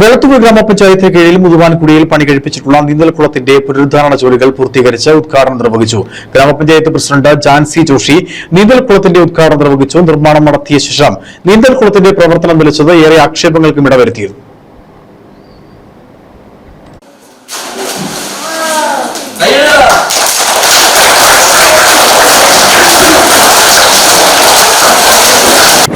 വെളുത്തൂർ ഗ്രാമപഞ്ചായത്തിന് കീഴിൽ മുതുവാൻകുടിയിൽ പണി കഴിപ്പിച്ചിട്ടുള്ള നീന്തൽക്കുളത്തിന്റെ പുനരുദ്ധാരണ ജോലികൾ പൂർത്തീകരിച്ച് ഉദ്ഘാടനം നിർവഹിച്ചു. ഗ്രാമപഞ്ചായത്ത് പ്രസിഡന്റ് ജാൻസി ജോഷി നീന്തൽക്കുളത്തിന്റെ ഉദ്ഘാടനം നിർവഹിച്ചു. നിർമ്മാണം നടത്തിയ ശേഷം നീന്തൽക്കുളത്തിന്റെ പ്രവർത്തനം നിലച്ചത് ഏറെ ആക്ഷേപങ്ങൾക്കും ഇടവരുത്തിയിരുന്നു.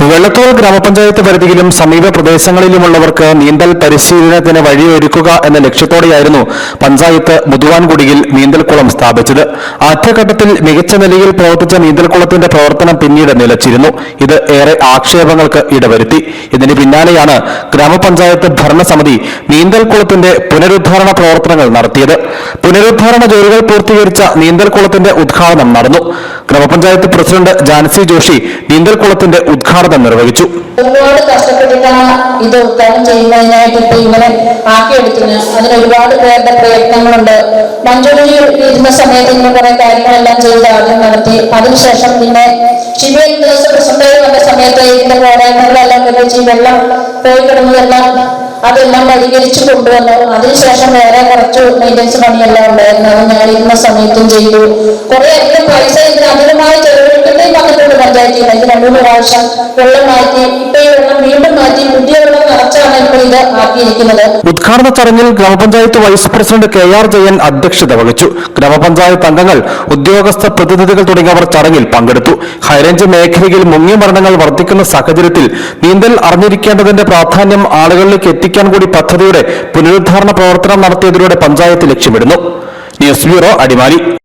വെള്ളത്തൂർ ഗ്രാമപഞ്ചായത്ത് പരിധിയിലും സമീപ പ്രദേശങ്ങളിലുമുള്ളവർക്ക് നീന്തൽ പരിശീലനത്തിന് വഴിയൊരുക്കുക എന്ന ലക്ഷ്യത്തോടെയായിരുന്നു പഞ്ചായത്ത് മുതുവാൻകുടിയിൽ നീന്തൽക്കുളം സ്ഥാപിച്ചത്. ആദ്യഘട്ടത്തിൽ മികച്ച നിലയിൽ പ്രവർത്തിച്ച നീന്തൽക്കുളത്തിന്റെ പ്രവർത്തനം പിന്നീട് നിലച്ചിരുന്നു. ഇത് ഏറെ ആക്ഷേപങ്ങൾക്ക് ഇടവരുത്തി. ഇതിന് പിന്നാലെയാണ് ഗ്രാമപഞ്ചായത്ത് ഭരണസമിതി നീന്തൽക്കുളത്തിന്റെ പുനരുദ്ധാരണ പ്രവർത്തനങ്ങൾ നടത്തിയത്. പുനരുദ്ധാരണ ജോലികൾ പൂർത്തീകരിച്ച നീന്തൽക്കുളത്തിന്റെ ഉദ്ഘാടനം നടന്നു. ഗ്രാമപഞ്ചായത്ത് പ്രസിഡന്റ് ജാൻസി ജോഷി നീന്തൽക്കുളത്തിന്റെ ഉദ്ഘാടനം നിർവഹിച്ചു. ഒരുപാട് കഷ്ടപ്പെട്ടിട്ടാണ് ഇത് ഉദ്ഘാടനം ചെയ്യുന്നതിനായിട്ട് ഇപ്പൊ ഇങ്ങനെ ആക്കിയെടുത്തിന് അതിന് ഒരുപാട് പേരുടെ പ്രയത്നങ്ങളുണ്ട്. മഞ്ജുരി ഇരുന്ന സമയത്ത് ഇങ്ങനെ കുറെ കാര്യങ്ങളെല്ലാം ചെയ്ത് ആദ്യം നടത്തി. അതിനുശേഷം പിന്നെ ശിവ പ്രസന്റേജ് വന്ന സമയത്ത് ഇതിന്റെ പോരായ്മകളെല്ലാം നിർവഹിച്ച് വെള്ളം പോയി കിടന്നതെല്ലാം അതെല്ലാം പരിഹരിച്ചു കൊണ്ടുവന്നു. അതിനുശേഷം വേറെ കുറച്ച് മെയിന്റെനൻസ് പണിയെല്ലാം ഉണ്ടായിരുന്നു. അത് ഞാൻ ഇരുന്ന സമയത്തും ചെയ്തു. കുറെ അധികം പൈസ വന്നിട്ടുണ്ട് അല്ലെങ്കിൽ രണ്ടു മൂന്ന് പ്രാവശ്യം വെള്ളം മാറ്റി ഇപ്പൊ ഈ വെള്ളം വീണ്ടും മാറ്റി പുതിയ വെള്ളം നിറച്ചാണ് ഇപ്പൊ ഇത് ആക്കിയിരിക്കുന്നത് ഉദ്ഘാടന ചടങ്ങിൽ ഗ്രാമപഞ്ചായത്ത് vice president K R Jayan അധ്യക്ഷത വഹിച്ചു. ഗ്രാമപഞ്ചായത്ത് അംഗങ്ങൾ ഉദ്യോഗസ്ഥ പ്രതിനിധികൾ തുടങ്ങിയവർ ചടങ്ങിൽ പങ്കെടുത്തു. ഹൈറേഞ്ച് മേഖലയിൽ മുങ്ങിയ മരണങ്ങൾ വർദ്ധിക്കുന്ന സാഹചര്യത്തിൽ നീന്തൽ അറിഞ്ഞിരിക്കേണ്ടതിന്റെ പ്രാധാന്യം ആളുകളിലേക്ക് എത്തിക്കാൻ കൂടി പദ്ധതിയുടെ പുനരുദ്ധാരണ പ്രവർത്തനം നടത്തിയതിലൂടെ പഞ്ചായത്ത് ലക്ഷ്യമിടുന്നു. News bureau Adimali.